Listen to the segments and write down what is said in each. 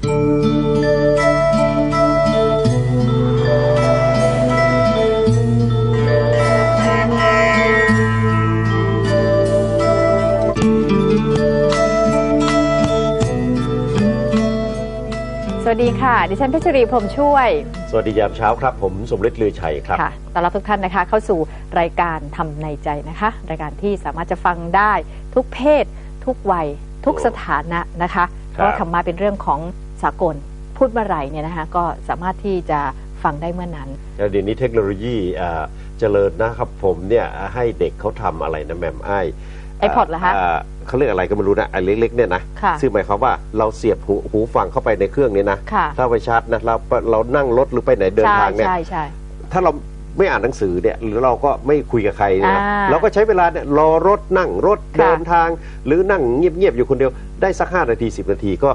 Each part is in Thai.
สวัสดีค่ะ ดิฉันเพชรรีพรหมช่วย สวัสดียามเช้าครับ ผมสมฤทธิ์ลือชัยครับ ค่ะต้อนรับทุกท่านนะคะเข้าสู่รายการทำในใจนะคะ รายการที่สามารถจะฟังได้ทุกเพศ ทุกวัย ทุกสถานะนะคะ เพครับราะธรรมะเป็นเรื่องของ สากล พูดเมื่อไหร่เนี่ยนะคะก็สามารถที่จะฟังได้เมื่อนั้นแล้วเดี๋ยวนี้เทคโนโลยีอ่าเจริญนะครับผมเนี่ยให้เด็กเขาทำอะไรนะแหม่มไอ้ iPod เหรอคะาเขาเรียกอะไรก็ไม่รู้นะไอ้เล็กๆเนี่ยนะค่ะซึ่งหมายความว่าเราเสียบหูหูฟังเข้าไปในเครื่องนี้นะค่ะ ถ้าไปชาร์จนะเราเรานั่งรถหรือไปไหนเดินใช่ทางเนี่ย ใช่ใช่ ถ้าเราไม่อ่านหนังสือเนี่ยหรือเราก็ไม่คุยกับใครเนยนะอ่าเราก็ใช้เวลาเนี่ยรอรถนั่งรถค่ะเดินทาง หรือนั่งเงียบๆอยู่คนเดียวได้สักห้านาทีสิบนาทีก็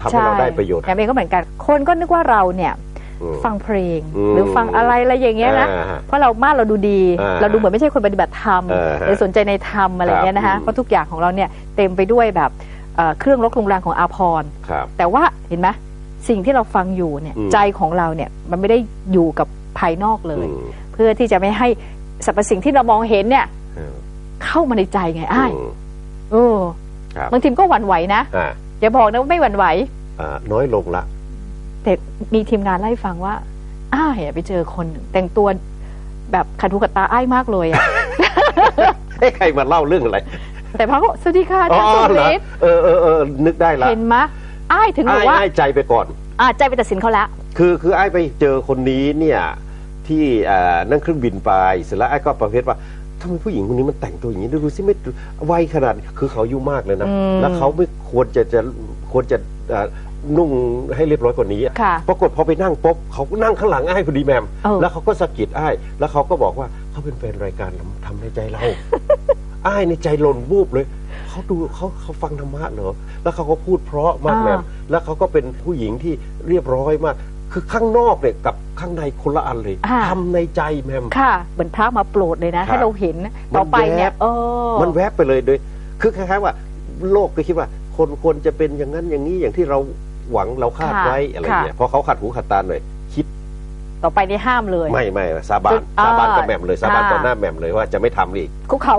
ทำให้เราได้ประโยชน์แอมเองก็เหมือนกัน คนก็นึกว่าเราเนี่ยอืมฟังเพลงอืมหรือฟังอะไรอะไรอย่างเงี้ยนะอ่าฮะเพราะเรามาดเราดูดีอ่าเราดูเหมือนไม่ใช่คนปฏิบัติธรรมเออฮะหรือสนใจในธรรมอะไรเงี้ยนะครัคะบเพราะทุกอย่างของเราเนี่ยเต็มไปด้วยแบบเอ่อเครื่องรกรุงรังของอาพรณ์ครับแต่ว่าเห็นไหมสิ่งที่เราฟังอยู่เนี่ยอืมใจของเราเนี่ยมันไม่ได้อยู่กับภายนอกเลยอืมเพื่อที่จะไม่ให้สรรพสิ่งที่เรามองเห็นเนี่ยเออเข้ามาในใจไงอ้ายอืมเออครับบางทีมก็หวั่นไหวนะ อ่าอย่าบอกนะว่าไม่หวั่นไหวอ่าน้อยลงละแต่มีทีมงานไล่าให้ฟังว่า อ้ายอะไปเจอคนหนึ่งแต่งตัวแบบขัดหูขัดตาอ้ายมากเลยอะ ให้ใครมาเล่าเรื่องอะไรแต่พระก็สวัสดีค่ะอาจารย์สุเหรอริศเออเออเออนึกได้ละเห็นมะอ้ายถึงบไอ้อกว่าไอ้ใจไปก่อนอ่าใจไปตัดสินเขาแล้วคือคือไอ้ไปเจอคนนี้เนี่ยที่เอ่อนั่งเครื่องบินไปเสร็จแล้วไอ้ก็ประเภทว่า ทำไมผู้หญิงคนนี้มันแต่งตัวอย่างนี้ดูสิไม่วัยขนาดคือเขาอายุมากเลยนะอืมแล้วเขาไม่ควรจะจะควรจะเอ่อนุ่งให้เรียบร้อยกว่านี้ค่ะ ปรากฏพอไปนั่งปุ๊บเขาก็นั่งข้างหลังไอ้พอดีแมม เออ แล้วเขาก็สะกิดไอ้แล้วเขาก็บอกว่าเขาเป็นแฟนรายการทำในใจเรา ไอ้ในใจหล่นวูบเลย เขาดูเขาเขาฟังธรรมะเหรอ แล้วเขาก็พูดเพราะมากแมมแล้วเขาก็เป็นผู้หญิงที่เรียบร้อยมาก คือข้างนอกเนี่ยกับข้างในคนละอันเลยอ่า ทำในใจแมม ค่ะเหมือนพระมาโปรดเลยนะครับให้เราเห็นต่อไปเนี่ยมันแวบ เออ มันแวบไปเลยโดย คือคล้ายๆว่า โลกก็คิดว่า คนควรจะเป็นอย่างนั้นอย่างนี้อย่างที่เราหวังเราคาดค่ะไว้อะไรเงี้ยพอเขาขัดหูขัดตาหน่อยคิดต่อไปนี่ห้ามเลย ไม่ไม่สาบานจุดอ่าสาบานกับแหม่มเลยสาบานอ่าต่อหน้าแหม่มเลยว่าจะไม่ทำอีกคุกเข่า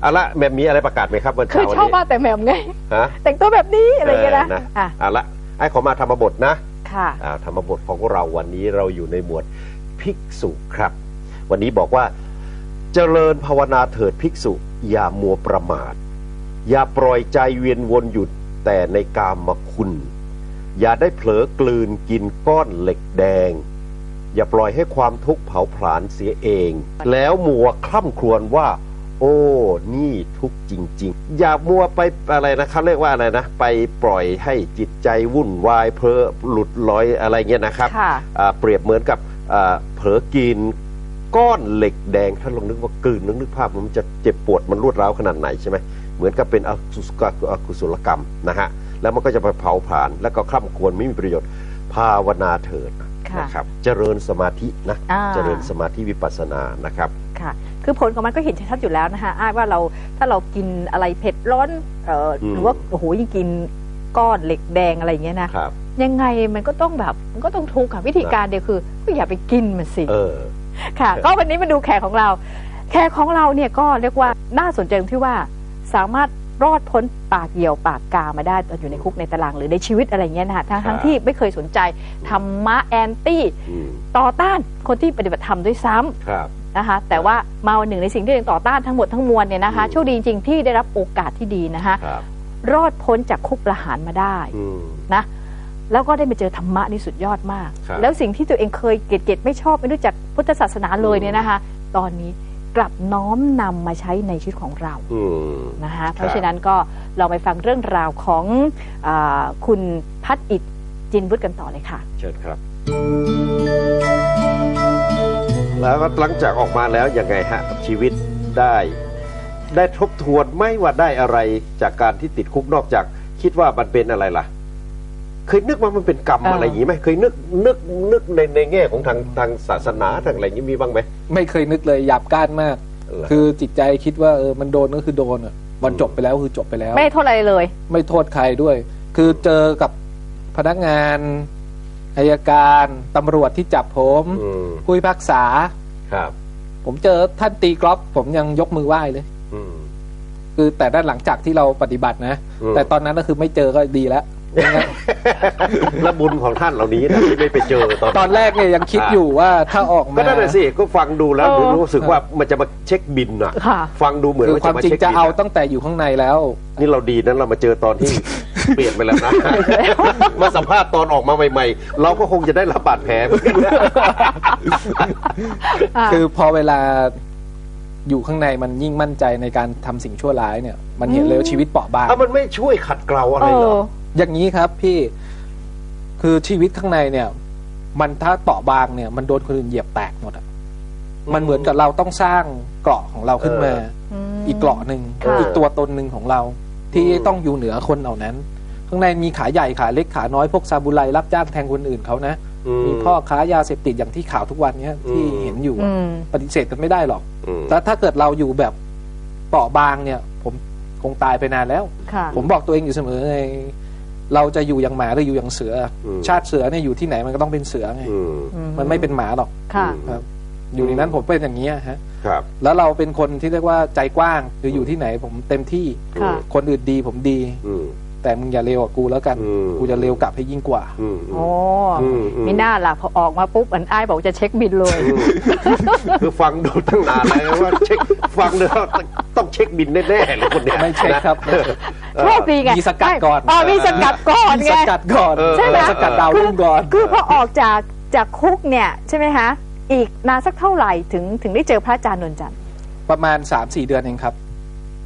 เอาละแหม่มมีอะไรประกาศไหมครับวันคือเช้าวันชอบนี้มากแต่แหม่มไง ฮะ แต่งตัวแบบนี้อะไรอย่างเงี้ยนะเอออะ เอาละ ไอ้ขอมาธรรมบทนะค่ะอ่าธรรมบทของเราวันนี้เราอยู่ในหมวดภิกษุครับ วันนี้บอกว่าเจริญภาวนาเถิดภิกษุ อย่ามัวประมาท อย่าปล่อยใจเวียนวนหยุดแต่ในกามมาคุณ อย่าได้เผลอกลืนกินก้อนเหล็กแดง อย่าปล่อยให้ความทุกข์เผาผลาญเสียเอง แล้วมัวคล่ำครวญว่า โอ้ นี่ทุกข์จริง ๆ อย่ามัวไปอะไรนะเขาเรียกว่าอะไรนะ ไปปล่อยให้จิตใจวุ่นวายเพลอหลุดลอยอะไรเงี้ยนะครับค่ะ อ่าเปรียบเหมือนกับอ่าเผลอกินก้อนเหล็กแดงถ้าลองนึกว่ากลืนนึกนึกภาพมันจะเจ็บปวดมันรวดร้าวขนาดไหนใช่ไหมเหมือนกับเป็นอกุศอกุศลกรรมนะฮะแล้วมันก็จะไปเผาผลาญแล้วก็คร่ำควรไม่มีประโยชน์ภาวนาเถิดค่ะ นะครับเจริญสมาธินะ อ่าเจริญสมาธิวิปัสสนานะครับ ค่ะ คือผลของมันก็เห็นชัดๆอยู่แล้วนะคะอ้ายว่าเราถ้าเรากินอะไรเผ็ดร้อนเอ่ออม หรือว่าโอ้โหยิ่งกินก้อนเหล็กแดงอะไรอย่างเงี้ยนะครับ ยังไงมันก็ต้องแบบมันก็ต้องทุกข์ค่ะวิธีการเดียวคือก็อย่าไปกินมันสิ เออ ค่ะเออก็วันนี้มาดูแขกของเรา แขกของเราเนี่ยก็เรียกว่าน่าสนใจตรงที่ว่าสามารถ รอดพ้นปากเหี่ยวปากกามาได้ตอนอยู่ในคุกในตารางหรือในชีวิตอะไรเงี้ยนะคะทั้งทั้งที่ไม่เคยสนใจธรรมะแอนตี้อืมต่อต้านคนที่ปฏิบัติธรรมด้วยซ้ำครับนะคะแต่ว่ามาวันหนึ่งในสิ่งที่ตัวเองต่อต้านทั้งหมดทั้งมวลเนี่ยนะคะอืมโชคดีจริงๆที่ได้รับโอกาสที่ดีนะคะครับรอดพ้นจากคุกประหารมาได้อืมนะแล้วก็ได้ไปเจอธรรมะนี่สุดยอดมากครับแล้วสิ่งที่ตัวเองเคยเกลียดเกลียดไม่ชอบไม่รู้จักพุทธศาสนาเลยอืมเนี่ยนะคะ ตอนนี้ กลับน้อมนำมาใช้ในชีวิตของเราอืมนะคะเพราะฉะนั้นก็ลองไปฟังเรื่องราวของอาคุณพัฒอิดจินวุฒิกันต่อเลยค่ะ เชิญครับ แล้วก็หลังจากออกมาแล้วยังไงฮะกับชีวิตได้ ได้ทบทวนไหม่ว่าได้อะไรจากการที่ติดคุกนอกจากคิดว่ามันเป็นอะไรล่ะ เคยนึกว่ามันเป็นกรรมเออออะไรอย่างนี้ไหมเคยนึกนึกนึกในในแง่ของทางทางศาสนาทางอะไรอย่างนี้มีบ้างไหมไม่เคยนึกเลยหยาบก้านมากเหรอคือจิตใจคิดว่าเออมันโดนก็คือโดนอะวันจบไปแล้วคือจบไปแล้ว ไม่โทษอะไรเลย ไม่โทษใครด้วย คือเจอกับพนักงานอายการตำรวจที่จับผมอืมผู้พิพากษาครับ ผมเจอท่านตีกรอบผมยังยกมือไหว้เลยอืมคือแต่ด้านหลังจากที่เราปฏิบัตินะอืมแต่ตอนนั้นก็คือไม่เจอก็ดีแล้ว แล้วบุญของท่านเหล่านี้นะที่ไม่ไปเจอตอน ตอนแรกเนี่ยยังคิดอยู่ว่าถ้าออกมา ก็นั่นแหละสิก็ฟังดูแล้วเออรู้สึกว่ามันจะมาเช็คบินอะ ค่ะ ฟังดูเหมือนคือว่าควาจะมมาจริงเช็คจะบินเอาอะตั้งแต่อยู่ข้างในแล้ว นี่เราดีนั้นเรามาเจอตอนที่ เปลี่ยนไปแล้วนะ มาสัมภาษณ์ตอนออกมาใหม่ ๆ เราก็คงจะได้รับบาดแผลเหมือนกันนะอ่าคือพอเวลาอยู่ข้างในมันยิ่งมั่นใจในการทำสิ่งชั่วร้ายเนี่ย มันเห็นเลยว่าชีวิตเปราะบาง ถ้ามันไม่ช่วยขัดเกลาอะไรเอเหรอออ ย่างนี้ครับพี่คือชีวิตข้างในเนี่ย มันถ้าเปราะบางเนี่ย มันโดนคนอื่นเหยียบแตกหมดอะมันเหมือนกับเราต้องสร้างเกราะของเราขึ้นมาอืมอีกเกราะหนึ่งค่ะอีกตัวตนหนึ่งของเรา ที่อืมต้องอยู่เหนือคนเหล่านั้น ข้างในมีขาใหญ่ขาเล็กขาน้อยพวกซาบูไรรับจ้างแทงคนอื่นเขานะมีพ่อค้ายาเสพติดอย่างที่ข่าวทุกวันเนี้ยที่อืมเห็นอยู่อือะมปฏิเสธกันไม่ได้หรอกอืมแต่ถ้าเกิดเราอยู่แบบเปราะบางเนี่ย ผมคงตายไปนานแล้วค่ะผมบอกตัวเองอยู่เสมอไง เราจะอยู่อย่างหมาหรืออยู่อย่างเสืออมชาติเสือเนี่ยอยู่ที่ไหนมันก็ต้องเป็นเสือไงอืมอืมันไม่เป็นหมาหรอกค่ะครับ อยู่ในนั้นผมเป็นอย่างนี้ยฮะครับ แล้วเราเป็นคนที่เรียกว่าใจกว้างคืออยู่ที่ไหนผมเต็มที่ค่ะคนอื่นดีผมดีอืม แต่มึงอย่าเลวกว่ากูแล้วกันอืม กูจะเลวกลับให้ยิ่งกว่าอืม โอ้อืมอืม มีหน้าล่ะพอออกมาปุ๊บอันอ้ายบอกจะเช็คบินเลยอืมคือฟังดูตั้งนานแล้วว่าเช็คฟังดูแล้วต้องเช็คบินแน่ๆเลยคนเนี้ยไม่เช็คครับนะโชคดีไงมีสกัดก่อน อ๋อมีสกัดก่อนมีไง สกัดก่อนเออ ใช่ไหม สกัดดาวรุ่งก่อน คือพอออกจากจากคุกเนี่ยใช่ไหมคะอีกนานสักเท่าไหร่ถึงถึงได้เจอพระอาจารย์นวลจันทร์ประมาณ 3-4 เดือนเองครับ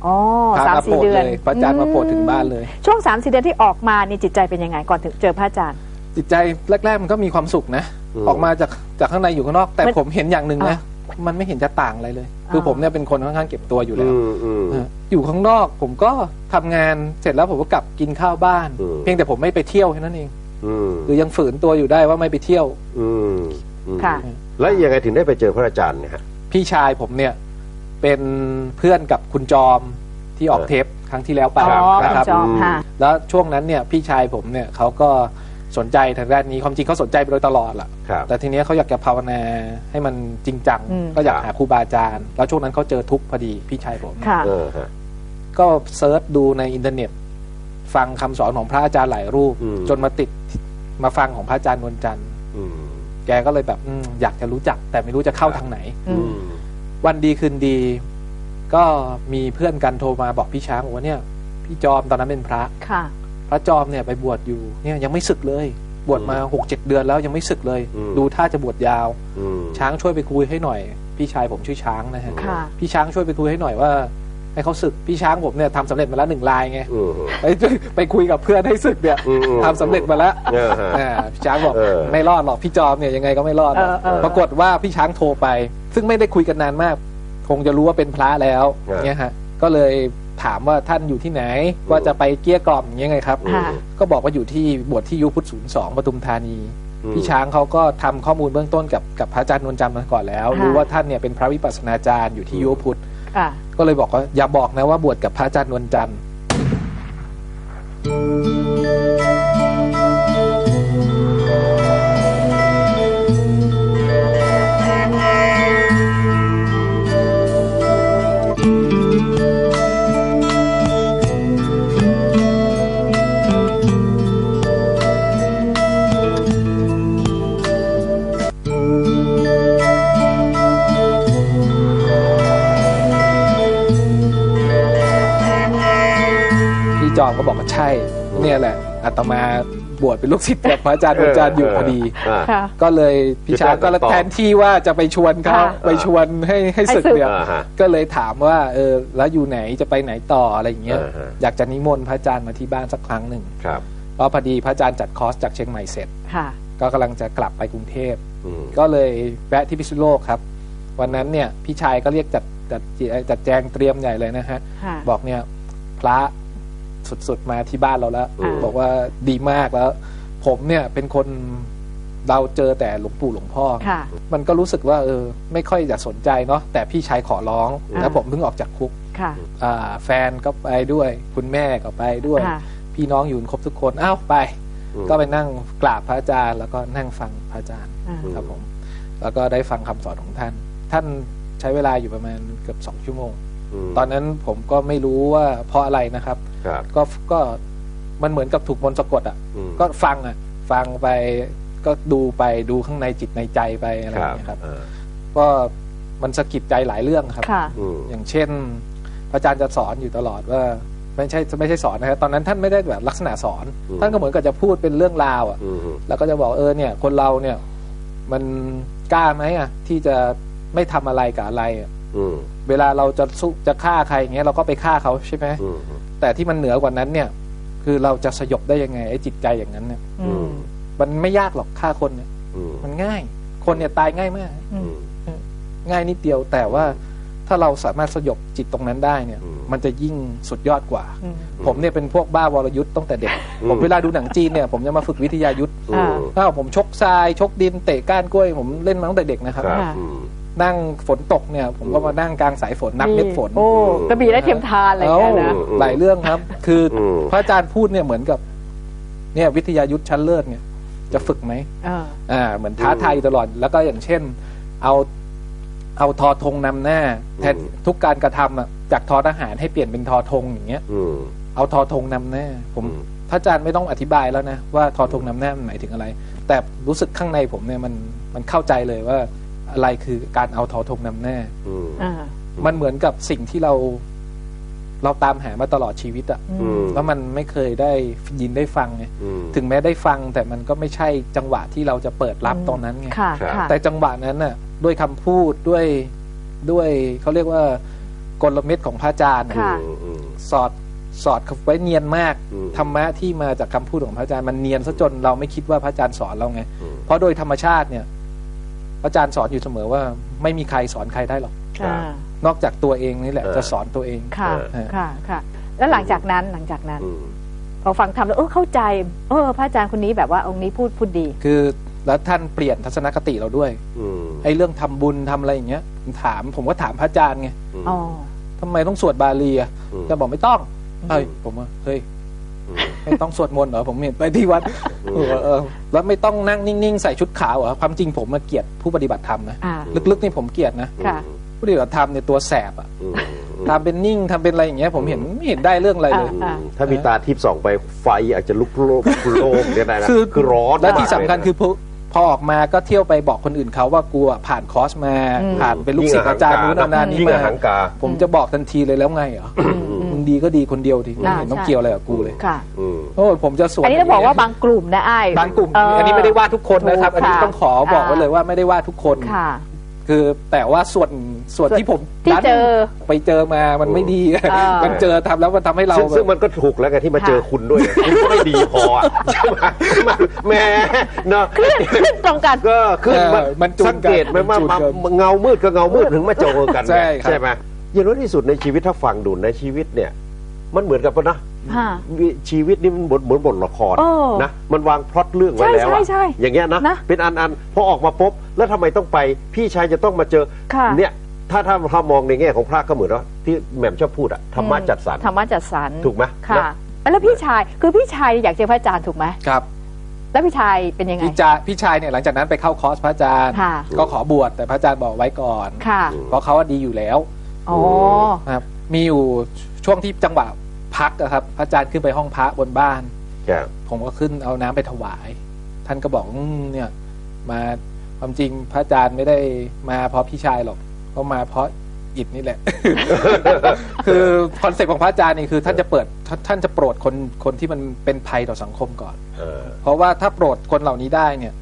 อ๋อพระสามมาโปรสี่ดเดือนเลยพระอาจารย์มาโปรดถึงบ้านเลย ช่วงสามสี่เดือนที่ออกมานี่จิตใจเป็นยังไงก่อนถึงเจอพระอาจารย์ จิตใจแรก ๆ มันก็มีความสุขนะอืมออกมาจากจากข้างในอยู่ข้างนอก แต่มันผมเห็นอย่างหนึ่งนะอ่มันไม่เห็นจะต่างอะไรเลย คืออ่าผมเนี่ยเป็นคนค่อนข้างเก็บตัวอยู่แล้วอืมอืมอะอยู่ข้างนอกผมก็ทำงานเสร็จแล้วผมก็กลับกินข้าวบ้านอืมเพียงแต่ผมไม่ไปเที่ยวแค่นั้นเองอืมคือยังฝืนตัวอยู่ได้ว่าไม่ไปเที่ยว อืมอืมค่ะ แล้วยังไงถึงได้ไปเจอพระอาจารย์เนี่ยฮะพี่ชายผมเนี่ย เป็นเพื่อนกับคุณจอมที่ออกเออเทปครั้งที่แล้วไปอ๋อนะคุครับณจอมค่ะ แล้วช่วงนั้นเนี่ยพี่ชายผมเนี่ยเขาก็สนใจทางด้านนี้ความจริงเขาสนใจไปโดยตลอดแหละครับ แต่ทีเนี้ยเขาอยากจะภาวนาให้มันจริงจังอืม ก็อยากครับหาครูบาอาจารย์ แล้วช่วงนั้นเขาเจอทุกข์พอดีพี่ชายผม ค่ะ เออฮะ ก็เซิร์ชดูในอินเทอร์เน็ต ฟังคำสอนของพระอาจารย์หลายรูป อืม จนมาติดมาฟังของพระอาจารย์นวลจันทร์อืมแกก็เลยแบบอมอยากจะรู้จัก แต่ไม่รู้จะเข้าทางไหน อือืม ม วันดีคืนดี ก็มีเพื่อนกันโทรมาบอกพี่ช้างบอกว่าเนี่ย พี่จอมตอนนั้นเป็นพระค่ะ พระจอมเนี่ยไปบวชอยู่ เนี่ยยังไม่ศึกเลย บวชมาหกเจ็ดเดือนแล้วยังไม่ศึกเลย อืม ดูท่าจะบวชยาว อืมช้างช่วยไปคุยให้หน่อย พี่ชายผมชื่อช้างนะฮะค่ะ พี่ช้างช่วยไปคุยให้หน่อยว่า ให้เขาศึกพี่ช้างผมเนี่ยทำสำเร็จมาแล้วหนึ่งลายไงอืม ไปไปคุยกับเพื่อนให้ศึกเนี่ยอืมอืมทำสำเร็จมาแล้วเออฮะอ่าพี่ช้างบอกเออ ไม่รอดหรอกพี่จอมเนี่ยยังไงก็ไม่รอดหรอกเออเออ ปรากฏว่าพี่ช้างโทรไป ซึ่งไม่ได้คุยกันนานมาก คงจะรู้ว่าเป็นพระแล้วเออเนี่ยฮะก็เลยถามว่าท่านอยู่ที่ไหนว่าจะไปเกลี้ยกล่อมอย่างเงี้ยไงครับ ค่ะ ก็บอกว่าอยู่ที่บวชที่ยุพุทธศูนย์สองปทุมธานี อืม พี่ช้างเขาก็ทำข้อมูลเบื้องต้นกับกับพระอาจารย์นวลจันทร์มาก่อนแล้วค่ะ รู้ว่าท่านเนี่ยเป็นพระวิปัสสนาจารย์อยู่ที่ยุพุทธค่ะ ก็เลยบอกว่าอย่าบอกนะว่าบวชกับพระอาจารย์นวลจันทร์ จอมก็บอกว่าใช่ เนี่ยแหละอาตมาบวชเป็นลูกศิษย์กับพระอาจารย์นวลจันทร์อยู่พอดีอ่าค่ะ ก็เลยพี่ช้างก็คือการติดต่อแทนที่ว่าจะไปชวนเขาค่ะไปชวนให้ให้ศึกให้ศึก เนี่ยอ่าฮะก็เลยถามว่าเออแล้วอยู่ไหนจะไปไหนต่ออะไรอย่างเงี้ยอ่าฮะ อยากจะนิมนต์พระอาจารย์มาที่บ้านสักครั้งหนึ่งครับเพราะพอดีพระอาจารย์จัดคอร์สจากเชียงใหม่เสร็จ ค่ะ ก็กำลังจะกลับไปกรุงเทพ อืม ก็เลยแวะที่พิษณุโลกครับ วันนั้นเนี่ยพี่ชายก็เรียกจัดจัดจัดแจงเตรียมใหญ่เลยนะฮะ ค่ะ บอกเนี่ยพระ สุด ๆ มาที่บ้านเราแล้วอ่าบอกว่าดีมากแล้ว ผมเนี่ยเป็นคนเราเจอแต่หลวงปู่หลวงพ่อ ค่ะ มันก็รู้สึกว่าเออไม่ค่อยจะสนใจเนาะแต่พี่ชายขอร้องอ่า แล้วผมเพิ่งออกจากคุกค่ะอ่าแฟนก็ไปด้วย คุณแม่ก็ไปด้วย ค่ะ พี่น้องอยู่ครบทุกคนอ้าวไป อืม ก็ไปนั่งกราบพระอาจารย์ แล้วก็นั่งฟังพระอาจารย์อ่า ครับผม แล้วก็ได้ฟังคำสอนของท่าน ท่านใช้เวลาอยู่ประมาณเกือบสองชั่วโมงม ตอนนั้นผมก็ไม่รู้ว่าเพราะอะไรนะครับครับก็ก็มันเหมือนกับถูกมนต์สะกดอะอืมก็ฟังอะ ฟังไปก็ดูไปดูข้างในจิตในใจไปอะไรอย่างเงี้ยครับเออก็มันสะกิดใจหลายเรื่องครับค่ะอืมอย่างเช่นพระอาจารย์จะสอนอยู่ตลอดว่าไม่ใช่ไม่ใช่สอนนะครับตอนนั้นท่านไม่ได้แบบลักษณะสอน ท่านก็เหมือนกับจะพูดเป็นเรื่องราวอะอืมแล้วก็จะบอกเออเนี่ย คนเราเนี่ย มันกล้าไหมอะ ที่จะไม่ทำอะไรกับอะไรอะอืม เวลาเราจะสู้จะฆ่าใครอย่างเงี้ยเราก็ไปฆ่าเขาใช่ไหมอืมแต่ที่มันเหนือกว่านั้นเนี่ย คือเราจะสยบได้ยังไงไอ้จิตใจอย่างนั้นเนี่ยอืมมันไม่ยากหรอกฆ่าคนเนี่ย อืมมันง่าย คนเนี่ยตายง่ายมาก อือืมมง่ายนิดเดียวแต่ว่าถ้าเราสามารถสยบจิตตรงนั้นได้เนี่ย อืม มันจะยิ่งสุดยอดกว่า อืม ผมเนี่ยเป็นพวกบ้าวรยุทธ์ตั้งแต่เด็กอืมผมเวลาดูหนังจีนเนี่ยผมจะมาฝึกวิทยายุทธ์อืมถ้าวผมชกทราย ชกดินเตะก้านกล้วย ผมเล่นมาตั้งแต่เด็กนะครับ ครับค่ะอืม นั่งฝนตกเนี่ย ผมก็มานั่งกลางสายฝนนับเม็ดฝนโอ้กระบี่และเทียมทานอะไรอย่างเงี้ยนะเอ้าหลายเรื่องครับ คืออมพระอาจารย์พูดเนี่ยเหมือนกับเนี่ยวิทยายุทธ์ชั้นเลิศเนี่ย จะฝึกไหมเอออ่าเหมือนท้าทายอยู่ตลอดแล้วก็อย่างเช่น เอาเอาทอธงนำหน้าแทนอืมทุกการกระทำอะจากทอทหารให้เปลี่ยนเป็นทอธงอย่างเงี้ยอืมเอาทอธงนำหน้าผมอืมพระอาจารย์ไม่ต้องอธิบายแล้วนะว่าทอธงนำหน้ามันหมายถึงอะไร แต่รู้สึกข้างในผมเนี่ยมันมันเข้าใจเลยว่า อะไรคือการเอาทอธงนำหน้า อืมอ่า มันเหมือนกับสิ่งที่เราเราตามหามาตลอดชีวิตอะอืมแล้วมันไม่เคยได้ยินได้ฟังไงอืม ถึงแม้ได้ฟังแต่มันก็ไม่ใช่จังหวะที่เราจะเปิดรับตอนนั้นไง ค่ะครับ ค่ะ แต่จังหวะนั้นน่ะด้วยคำพูดด้วยด้วยเขาเรียกว่ากลเม็ดของพระอาจารย์น่ะค่ะ อืมอืม สอดสอดเข้าไว้เนียนมากอืมธรรมะที่มาจากคำพูดของพระอาจารย์มันเนียนซะจนเราไม่คิดว่าพระอาจารย์สอนเราไง อืม เพราะโดยธรรมชาติเนี่ยพระ อาจารย์สอนอยู่เสมอว่าไม่มีใครสอนใครได้หรอกอ่านอกจากตัวเองนี่แหละเออจะสอนตัวเอง ค่ะ เออ ค่ะ ค่ะ แล้วหลังจากนั้นหลังจากนั้น อืม พอฟังทำแล้วเออเข้าใจ เออพระอาจารย์คนนี้แบบว่าองค์นี้พูดพูดดี คือแล้วท่านเปลี่ยนทัศนคติเราด้วยอืมไอ้เรื่องทำบุญทำอะไรอย่างเงี้ยผมถามผมก็ถามพระอาจารย์ไงอ๋อ ทำไมต้องสวดบาลีอะอืม จะบอกไม่ต้องเฮ้ยผมว่าเฮ้ยอืม ไม่ต้องสวดมนต์เหรอผมเห็นไปที่วัดเออเออแล้วไม่ต้องนั่งนิ่งๆ ใส่ชุดขาวเหรอความจริงผมมาเกลียดผู้ปฏิบัติธรรมนะอ่า ลึกๆนี่ผมเกลียดนะค่ะ ผู้ปฏิบัติธรรมเนี่ยตัวแสบอะอืมทำเป็นนิ่งทำเป็นอะไรอย่างเงี้ยผมเห็นไม่เห็นได้เรื่องอะไรเลย อ่า ถ้ามีตาทิพย์ส่องไปไฟอาจจะลุกโลกโลกเนี่ยนะคือ คือร้อนและที่สำคัญมากเลยนะคือพ อพอออกมาก็เที่ยวไปบอกคนอื่นเขาว่ากูอะผ่านคอร์สมาอืมผ่านเป็นลูกศิษย์อาจารย์นู้นอาจารย์นี้ยิ่งมาอาหังกา ผมจะบอกทันทีเลยแล้วไงเหรออืมมึงดีก็ดีคนเดียวดิไม่อ่าเห็นต้องใช่ เกี่ยวอะไรกับกูเลยค่ะ อืม โอ้ยผมจะสวน อันนี้ต้องบอกว่าบางกลุ่มนะไอ้ายบางกลุ่มเอันนี้ไม่ได้ว่าทุกคนนะครับถูกอันนี้ค่ะต้องขอบอกไว้เลยว่าไม่ได้ว่าทุกคน ค่ะ คือแต่ว่าส่วนส่วนส่วนที่ผมที่ดันเจอไปเจอมามันไม่ดี อ่ามั มันเจอทำแล้วมันทำให้เราซึ่งซึ่งแบบมันก็ถูกแล้วไงที่มาค่ะเจอคุณด้วยคุณก็ไม่ดีพออะใช่ไหมมันแหม่เนาะขึ้นขึ้นตรงกัน ก็ขึ้นเออมันมันจูนกันสังเกตไหมว่ามันจูนกันมาเงามืดกับเงามืดถึงมาเจอกันใช่ครับ ใช่ไหมอย่างน้อยที่สุดในชีวิตถ้าฟังดูในชีวิตเนี่ย มันเหมือนกับนะ ค่ะชีวิตนี่มันเหมือนเหมือนบทละครเออนะมันวางพล็อตเรื่องไว้ใช่แล้วอะใช่ใช่อย่างเงี้ยนะนะเป็นอันอันพอออกมาปุ๊บแล้วทำไมต้องไปพี่ชายจะต้องมาเจอค่ะ เนี่ยถ้าถ้าถ้ามองในแง่ของพระก็เหมือนว่าที่แหม่มชอบพูดอะธรรมะจัดสรร ธรรมะจัดสรรถูกไหมค่ะ นะ แล้วพี่ชายคือพี่ชายอยากเจอพระอาจารย์ถูกไหมครับแล้วพี่ชายเป็นยังไง พี่จาพี่ชายเนี่ยหลังจากนั้นไปเข้าคอร์สพระอาจารย์ ค่ะ ก็ขอบวชแต่พระอาจารย์บอกไว้ก่อน ค่ะเพราะเขาว่าดีอยู่แล้วอ๋อครับมีอยู่ช่วงที่จังหวะ พักอะครับ พระอาจารย์ขึ้นไปห้องพระบนบ้าน ครับ ผมก็ขึ้นเอาน้ำไปถวาย ท่านก็บอกอืมเนี่ย มาความจริงพระอาจารย์ไม่ได้มาเพราะพี่ชายหรอกเขามาเพราะอิฐนี่แหละ คือคอนเซ็ปต์ของพระอาจารย์นี่คือ ท่านจะเปิดท่านท่านจะโปรดคนคนที่มันเป็นภัยต่อสังคมก่อน เออเพราะว่าถ้าโปรดคนเหล่านี้ได้เนี่ย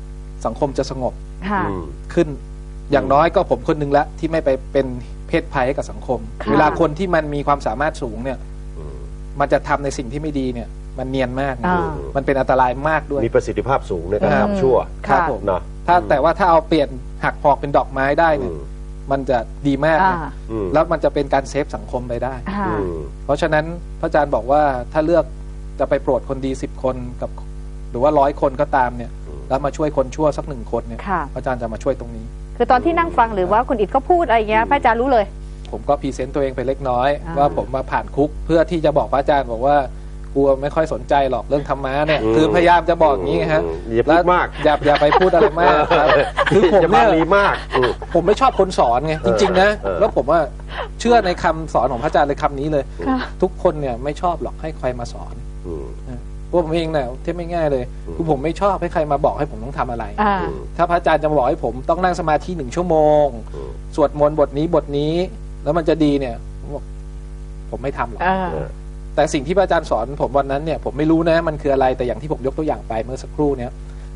สังคมจะสงบค่ะ อืม ขึ้น อย่างน้อยก็ผมคนหนึงละที่ไม่ไปเป็นเพศภัยให้กับสังคม ค่ะ เวลาคนที่มันมีความสามารถสูงเนี่ยอื มมันจะทำในสิ่งที่ไม่ดีเนี่ย มันเนียนมากนะอ่า มันเป็นอันตรายมากด้วย มีประสิทธิภาพสูงในการอืมทำชั่วครับค่ะผมเนาะถ้าแต่ว่าถ้าเอาเปลี่ยนหักหอกเป็นดอกไม้ได้อืเนี่ยมมันจะดีมากอ่านะอืมแล้วมันจะเป็นการเซฟสังคมไปได้ค่ะอืม เพราะฉะนั้นพระอาจารย์บอกว่าถ้าเลือกจะไปโปรดคนดีสิบคนกับ หรือว่าร้อยคนก็ตามเนี่ย อืม แล้วมาช่วยคนชั่วสักหนึ่งคนเนี่ยค่ะ พระอาจารย์จะมาช่วยตรงนี้ คือตอนที่นั่งฟังหรือว่าคุณอิดก็พูดอะไรเงี้ยพระอาจารย์รู้เลย ผมก็พรีเซนต์ตัวเองไปเล็กน้อย อ่า ว่าผมมาผ่านคุกเพื่อที่จะบอกพระอาจารย์บอกว่ากลัวไม่ค่อยสนใจหรอกเรื่องธรรมะเนี่ยอืมคือพยายามจะบอกอย่างนี้ไงฮะอืมอย่าพูดแล้วมากอย่าอย่าไปพูดอะไรมากครับคือผมจะมาเนี่ย ลีมากอืม ผมไม่ชอบคนสอนไงจริง ๆ นะ เออ แล้วผมว่าเชื่อในคำสอนของพระอาจารย์เลยคำนี้เลย ค่ะ ทุกคนเนี่ยไม่ชอบหรอกให้ใครมาสอนอืม พวกผมเองเนี่ยเทียบไม่ง่ายเลย อืม คือผมไม่ชอบให้ใครมาบอกให้ผมต้องทำอะไร อ่า อืม ถ้าพระอาจารย์จะมาบอกให้ผมต้องนั่งสมาธิหนึ่งชั่วโมง อืม สวดมนต์บทนี้บทนี้ แล้วมันจะดีเนี่ย ผมบอกผมไม่ทำหรอกอ่าเออแต่สิ่งที่พระอาจารย์สอนผมวันนั้นเนี่ยผมไม่รู้นะมันคืออะไรแต่อย่างที่ผมยกตัวอย่างไปเมื่อสักครู่เนี่ย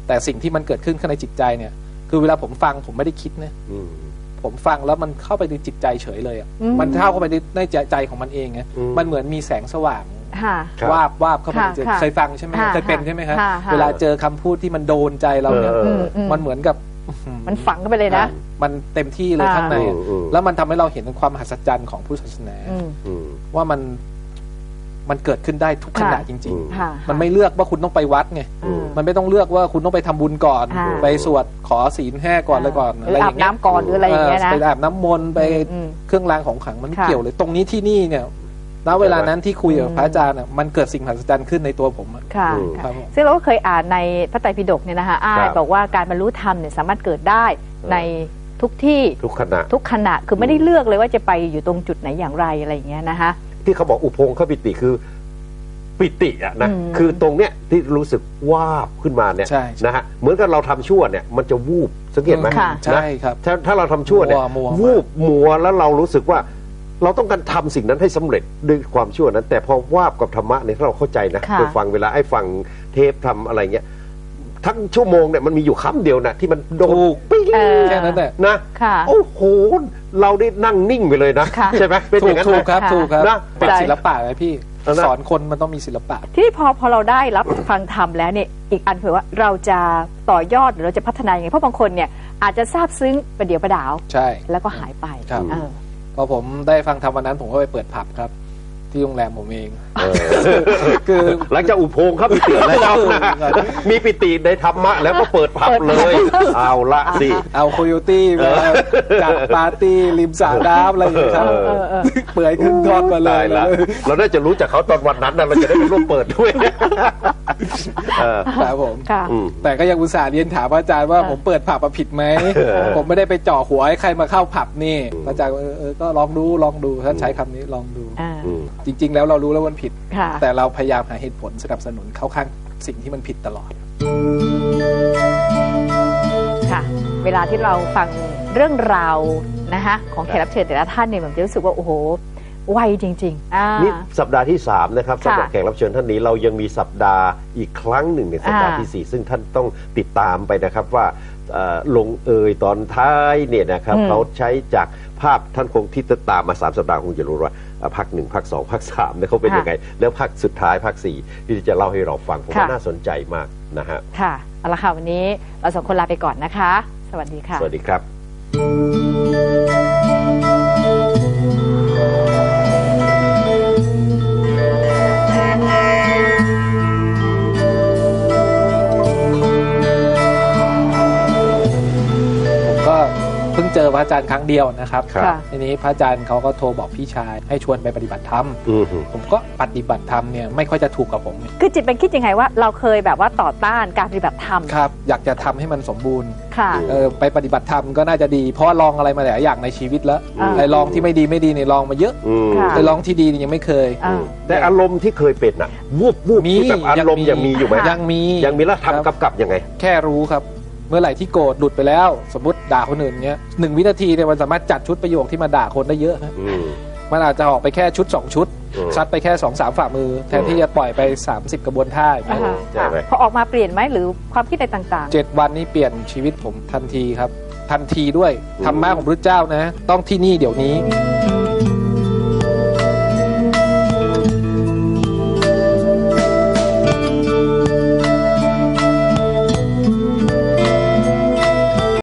แต่สิ่งที่มันเกิดขึ้นข้างในจิตใจเนี่ย คือเวลาผมฟังผมไม่ได้คิดนะอืมผมฟังแล้วมันเข้าไปในจิตใจเฉยเลยอะอืมมันเข้าเข้าไปในในใจใจของมันเองไงอืมมันเหมือนมีแสงสว่างค่ะครับวาบวาบเข้าไปในใจค่ะเคยฟังใช่ไหมค่ะเคยเป็นใช่ไหมครับค่ะค่ะเวลาเจอคำพูดที่มันโดนใจเราเนี่ยเอออืมอืมมันเหมือนกับอื้อหือมันฝังเข้าไปเลยนะ มันเต็มที่เลยอ่าข้างในอะอืมอืม แล้วมันทำให้เราเห็นถึงความมหัศจรรย์ของพุทธศาสนา อืม อืม ว่ามันมันเกิดขึ้นได้ทุกขณะค่ะ จริง อืม ค่ะๆ มันไม่เลือกว่าคุณต้องไปวัดไง อืม มันไม่ต้องเลือกว่าคุณต้องไปทำบุญก่อน ค่ะ ไปสวดขอศีลแห้ก่อนเลยก่อนหรืออาบน้ำก่อนหรืออะไรอย่างเงี้ยนะไปอาบน้ำมนต์ไปอืม เครื่องรางของขลังมันไม่ค่ะ เกี่ยวเลย ตรงนี้ที่นี่เนี่ยณเวลานั้นที่คุยกับอืมพระอาจารย์อะมันเกิดสิ่งมหัศจรรย์ขึ้นในตัวผมอะ ค่ะอืม ค่ะครับผมซึ่งเราก็เคยอ่านในพระไตรปิฎกเนี่ยนะคะอ้าครัยบบอกว่าการบรรลุธรรมเนี่ยสามารถเกิดได้ใน ทุกที่ทุกขณะทุกขณะคือไม่ได้เลือกเลยว่าจะไปอยู่ตรงจุดไหนอย่างไรอะไรอย่างเงี้ยนะคะที่เขาบอกอุพงคปิติคือปิติอะนะอืมคือตรงเนี้ยที่รู้สึกวาบขึ้นมาเนี่ยใช่ใช่นะฮะเหมือนกับเราทำชั่วเนี่ยมันจะวูบสังเกตไหมค่ะใช่ครับถ้าถ้าเราทำชั่วเนี่ยมัวมัววูบมัวแล้วเรารู้สึกว่า เราต้องการทำสิ่งนั้นให้สำเร็จด้วยความชั่วนั้น แต่พอวาบกับธรรมะเนี่ยถ้าเราเข้าใจนะค่ะไปฟังเวลาไอ้ฟังเทปทำอะไรเงี้ยทั้งชั่วโมงเนี่ยมันมีอยู่คำเดียวนะที่มันโดนถูกปิ้งเออ แค่นั้นแหละนะค่ะ โอ้โหเราได้นั่งนิ่งไปเลยนะ ค่ะ ใช่ไหมเป็นอถูย่ากงนั้นถูไหมกครับค่ะถูกครับนะ เป็นใช่ศิลปะไหมพี่เอานะ สอนคนมันต้องมีศิลปะ ที่พอพอเราได้รับฟังธรรมแล้วเนี่ยอีกอันคือว่าเราจะต่อยอดหรือเราจะพัฒนายังไงเพราะบางคนเนี่ยอาจจะทราบซึ้งประเดี๋ยวประดาว ใช่ แล้วก็หายไปครับ เออ พอผมได้ฟังทำวันนั้นผมก็ไปเปิดผับครับ ที่โรงแรมผมเองเออคือหลังจากอุโพงเข้าปิติแล้วนะมีปิติในธรรมะแล้วก็เปิดผับเลย เอาละสิ เอาโคโยตี้มาจัดปาร์ตี้ริมสระน้ำอะไรอย่างเงี้ยครับเออเออเออเปื่อยขึ้นทอดมาเลตายยละเราน่าจะรู้จากเขาตอนวันนั้นนะเราจะได้ไปร่วมเปิดด้วยเออครับผมค่ะอืมแต่ก็ยังอุตส่าห์เรียนถามอาจารย์ว่าเออผมเปิดผับมาผิดไหมเออผมไม่ได้ไปเจ่อหัวให้ใครมาเข้าผับนี่อืมอาจารย์ว่าเออเออก็ลองดูลองดูท่านใช้คำนี้ลองดูอ่าอืม จริง ๆ แล้วเรารู้แล้ววามันผิด ค่ะ แต่เราพยายามหาเหตุผลสนับสนุนเข้าข้างสิ่งที่มันผิดตลอด ค่ะเวลาที่เราฟังเรื่องราวนะคะของแขกรับเชิญแต่ละท่านเนี่ยผมจะรู้สึกว่าโอ้โหไวจริงๆอ่า นี่สัปดาห์ที่ 3 นะครับค่ะสำหรับแขกรับเชิญท่านนี้เรายังมีสัปดาห์อีกครั้งหนึ่งในสัปดาห์อ่า ที่ 4 ซึ่งท่านต้องติดตามไปนะครับว่าเอ่อลงเอยตอนท้ายเนี่ยนะครับอืมเขาใช้จากภาพท่านคงที่ติดตามมา 3 สัปดาห์คงจะรู้ว่า เอ่อภาคหนึ่งภาคสองภาคสามเนี่ยเขาเป็นยังไง แล้วภาคสุดท้ายภาคสี่ที่จะเล่าให้เราฟังผมว่าน่าสนใจมากนะฮะค่ะเอาละค่ะวันนี้เราสองคนลาไปก่อนนะคะ สวัสดีค่ะ สวัสดีครับ ระอาจารย์ครั้งเดียวนะครับครับค่ะทีนี้พระอาจารย์เขาก็โทรบอกพี่ชายให้ชวนไปปฏิบัติธรรม อือหือผมก็ปฏิบัติธรรมเนี่ยไม่ค่อยจะถูกกับผม คือจิตเป็นคิดยังไงว่าเราเคยแบบว่าต่อต้านการปฏิบัติธรรมครับ อยากจะทำให้มันสมบูรณ์ค่ะ เออไปปฏิบัติธรรมก็น่าจะดี เพราะว่าลองอะไรมาหลายอย่างในชีวิตแล้วอ่า ไอ้ลองที่ไม่ดีไม่ดีเนี่ยลองมาเยอะอืมค่ะไอ้ลองที่ดีเนี่ยยังไม่เคย อ่า แต่อารมณ์ที่เคยเป็นน่ะวูบวูบมีแบบอารมณ์ยังมีอยู่ไหมค่ะยังมียังมีแล้วครับทำกำกับยังไง แค่รู้ครับ เมื่อไหร่ที่โกรธหลุดไปแล้ว สมมติด่าคนอื่นเงี้ยหนึ่งวินาทีเนี่ยมันสามารถจัดชุดประโยคที่มาด่าคนได้เยอะฮะอืม มันอาจจะออกไปแค่ชุด 2 ชุดอืม ซัดไปแค่2อสามฝ่ามือ แทนที่จะปล่อยไป 30 กระบวนท่าอย่างอ่าเงี้ยฮะใช่ไหม พอออกมาเปลี่ยนไหมหรือความคิดอะไรต่างเจ็ดวันนี้เปลี่ยนชีวิตผมทันทีครับ ทันทีด้วยธรรมะของพระเจ้านะ ต้องที่นี่เดี๋ยวนี้ ๆ